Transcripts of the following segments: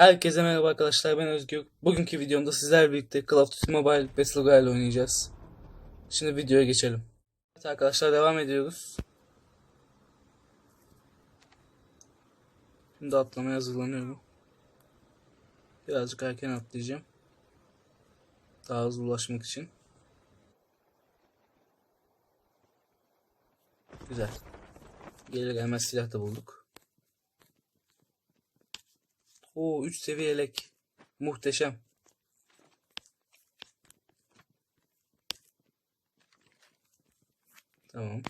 Herkese merhaba arkadaşlar ben Özgür. Bugünkü videomda sizlerle birlikte Call of Duty Mobile Battle Royale oynayacağız. Şimdi videoya geçelim. Evet arkadaşlar devam ediyoruz. Şimdi atlamaya hazırlanıyorum. Birazcık erken atlayacağım. Daha hızlı ulaşmak için. Güzel. Gelir gelmez silah da bulduk. Oo 3 seviye yelek. Muhteşem. Tamam.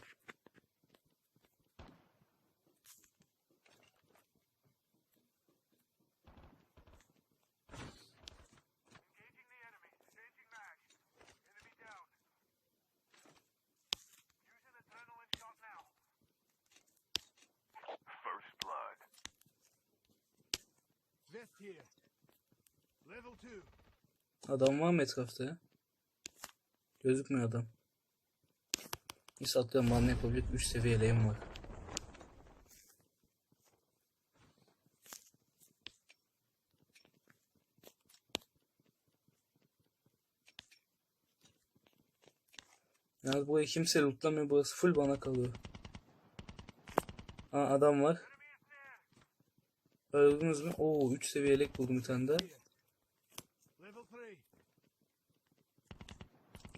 Adam var mı etrafta ya? Gözükmüyor adam. Neyse atlıyorum bana yapabilecek 3 seviye yeleğim var. Yalnız burayı kimse lootlamıyor. Burası full bana kalıyor. Aa adam var. Öldünüz mü? Oo 3 seviye yelek buldum bir tane daha. Level 3.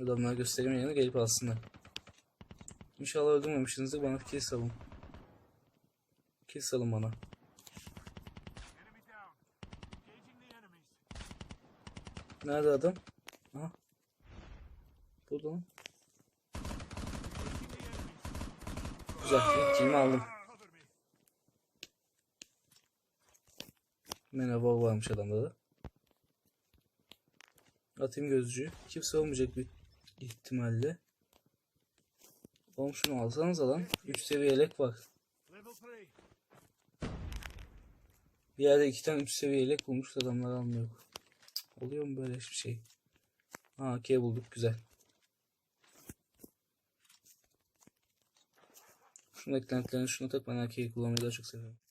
Adamlar göstereyim yerine gelip alsınlar. İnşallah öldürmemişsinizdir. Bana kill salın. Kill salın bana. Nerede adam? Aha. Burada lan. Güzel. Killimi aldım. Cover me. Merhaba varmış adamda da. Atayım gözcüğü. Kimse olmayacak bir ihtimalle. Oğlum şunu alsanız lan. 3 seviye yelek var. Level 3. Bir yerde iki tane 3 seviye yelek bulmuş adamlar almıyor. Oluyor mu böyle hiçbir şey? Ha AK bulduk güzel. Şunun eklentilerini şuna tak ben AK'yi kullanmayı daha çok seviyorum.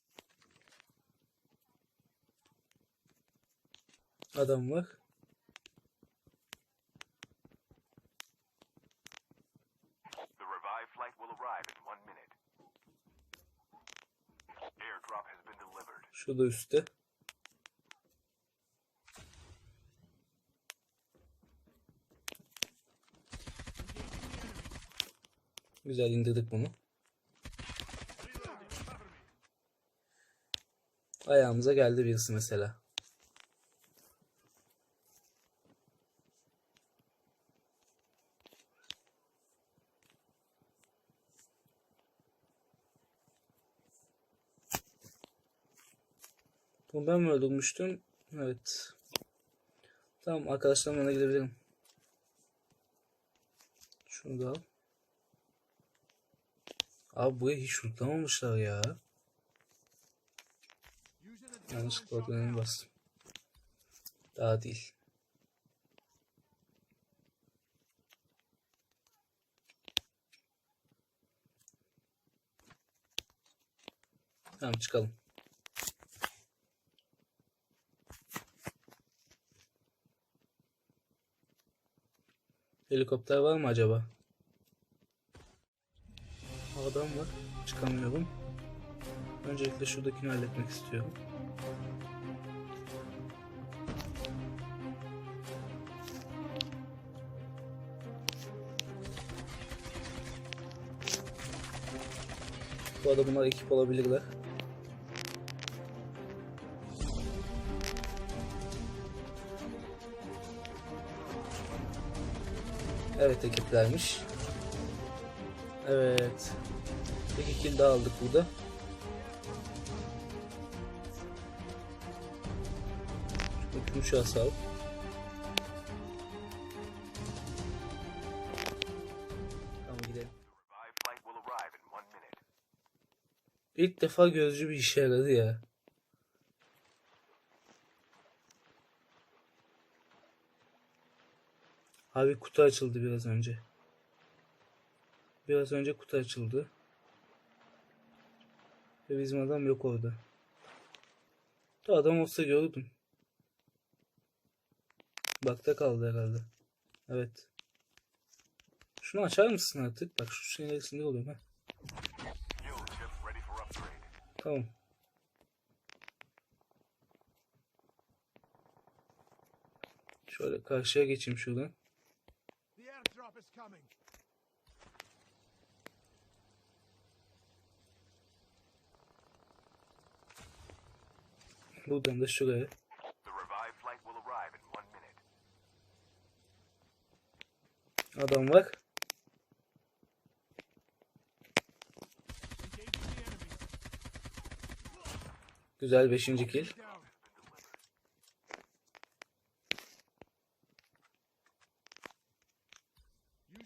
Been delivered. Şurada üstte. Güzel indirdik bunu. Ayağımıza geldi birisi mesela. Bunu ben mi öldürmüştüm? Evet. Tamam arkadaşlarımla yanına gidebilirim. Şunu da al. Abi burayı hiç lootlamamışlar ya. Yanlışlıkla now. bastım. Daha değil. Tamam çıkalım. Helikopter var mı acaba? Adam var. Çıkamıyorum. Öncelikle şuradakini halletmek istiyorum. Bu arada bunlar ekip olabilirler. Evet ekiplermiş. Evet. Bir kill daha aldık burada. Aşağı al. Tamam. İlk defa gözcü bir işe yaradı ya. Abi kutu açıldı biraz önce. Biraz önce kutu açıldı. Ve bizim adam yok orada. Da adam olsa gördüm. Bakta kaldı herhalde. Evet. Şunu açar mısın artık? Bak şu şeyin sinir oluyorum ha. Tamam. Şöyle karşıya geçeyim şuradan. Coming. Buradan da şuraya. The revived flight will arrive in one minute. Adam var. Güzel 5. kill.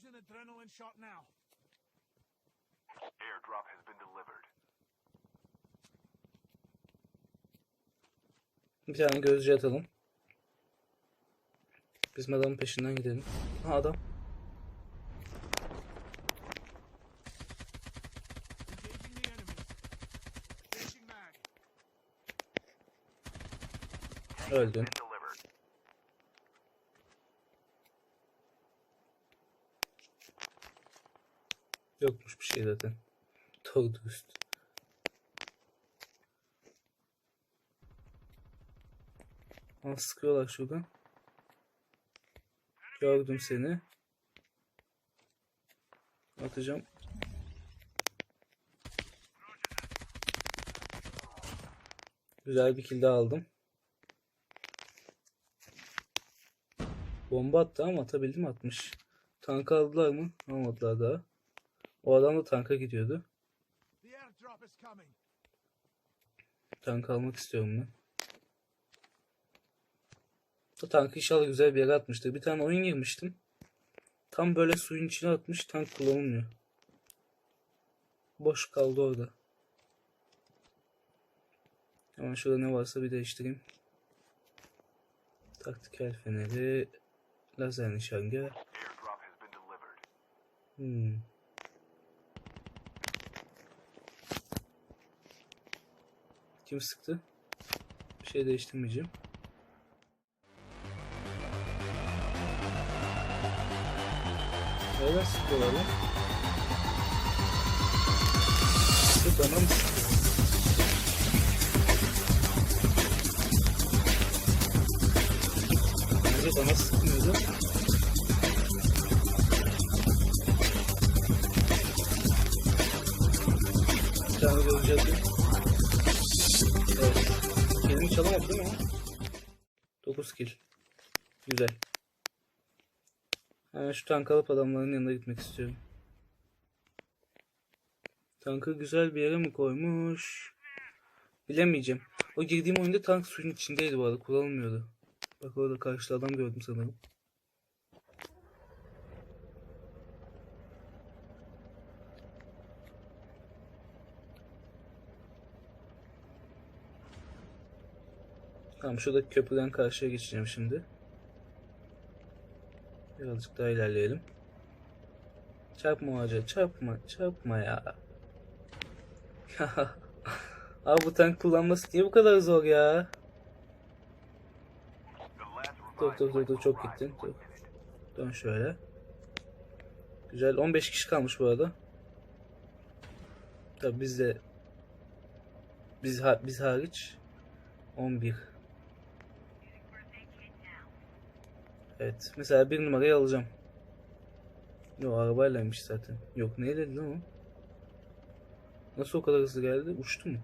Using adrenaline shot now. Airdrop has been delivered. Bir tane gözcü atalım. Bizim adamın peşinden gidelim. Ha adam. Engaging şey zaten. Doğru dürüst. Aa, sıkıyorlar şuradan. Gördüm seni. Atacağım. Güzel bir kill daha aldım. Bomba attı ama atabildi mi atmış. Tank aldılar mı? Almadılar daha. O adam da tanka gidiyordu. Tank almak istiyorum ben. Bu tankı inşallah güzel bir yere atmıştır. Bir tane oyun girmiştim. Tam böyle suyun içine atmış. Tank kullanılmıyor. Boş kaldı orada. Hemen şurada ne varsa bir değiştireyim. Taktikel feneri. Lazer nişangah. Hmm. Kim sıktı? Bir şey değiştirmeyeceğim. Nereden sıkıyorlar lan? Bu bana 9 kill. Güzel. Hemen şu tank alıp adamların yanına gitmek istiyorum. Tankı güzel bir yere mi koymuş? Bilemeyeceğim. O girdiğim oyunda tank suyun içindeydi bu arada. Kullanılmıyordu. Bak orada karşıda adam gördüm sanırım. Tamam şuradaki köprüden karşıya geçeceğim şimdi. Birazcık daha ilerleyelim. Çarpma ağaca çarpma çarpma ya. Abi bu tank kullanması niye bu kadar zor ya? Dur dur dur dur çok gittin. Dur. Dön şöyle. Güzel 15 kişi kalmış bu arada. Tabi biz de biz ha- biz hariç 11. Evet. Mesela bir numarayı alacağım. Yok arabaylaymış zaten. Yok ne dedi o? Nasıl o kadar hızlı geldi? Uçtu mu?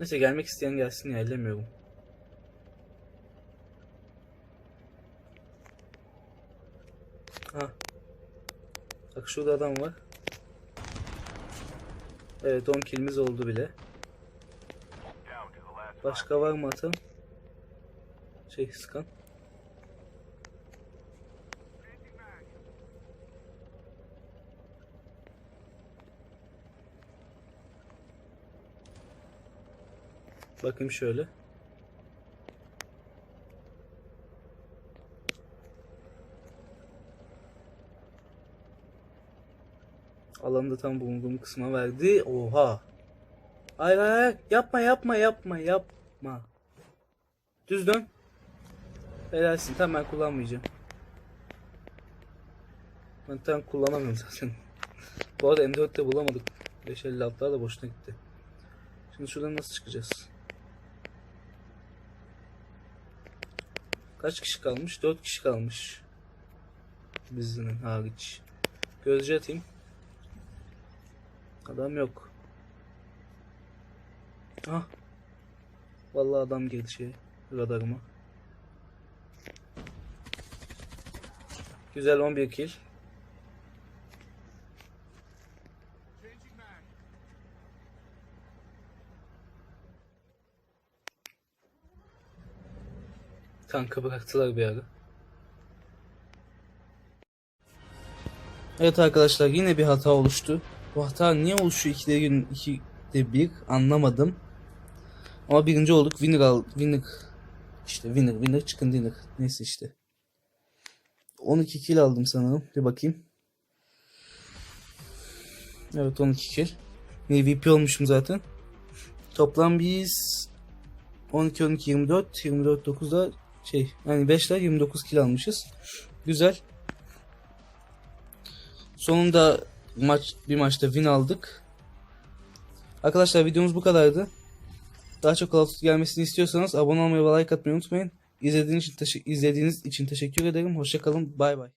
Neyse gelmek isteyen gelsin ya ellemiyorum. Ha. Bak şurada adam var. Evet 10 kilimiz oldu bile. Başka var mı atan? Şey sıkan. Bakayım şöyle. Alanı da tam bulunduğum kısma verdi. Oha. Hayır hayır. Yapma yapma yapma yapma. Düz dön. Helalsin. Tamam ben kullanmayacağım. Ben tam kullanamıyorum zaten. Bu arada M4'te bulamadık. 556'lar da boşuna gitti. Şimdi şuradan nasıl çıkacağız? Kaç kişi kalmış? 4 kişi kalmış. Bizden hariç. Gözcü atayım. Adam yok. Ah. Vallahi adam girdi şey radarıma. Güzel 11 kill. Kanka bıraktılar bir ara. Evet arkadaşlar yine bir hata oluştu. Bu hata niye oluşuyor ikide gün ikide bir anlamadım. Ama birinci olduk. Winner al winner işte winner winner çıkın dinner. Neyse işte. 12 kill aldım sanırım. Bir bakayım. Evet 12 kill. MVP olmuşum zaten. Toplam biz 12 12 24 24 9'da şey yani 5'ler 29 kill almışız. Güzel. Sonunda maç bir maçta win aldık. Arkadaşlar videomuz bu kadardı. Daha çok Call gelmesini istiyorsanız abone olmayı ve like atmayı unutmayın. İzlediğiniz için, izlediğiniz için teşekkür ederim. Hoşçakalın. Bay bay.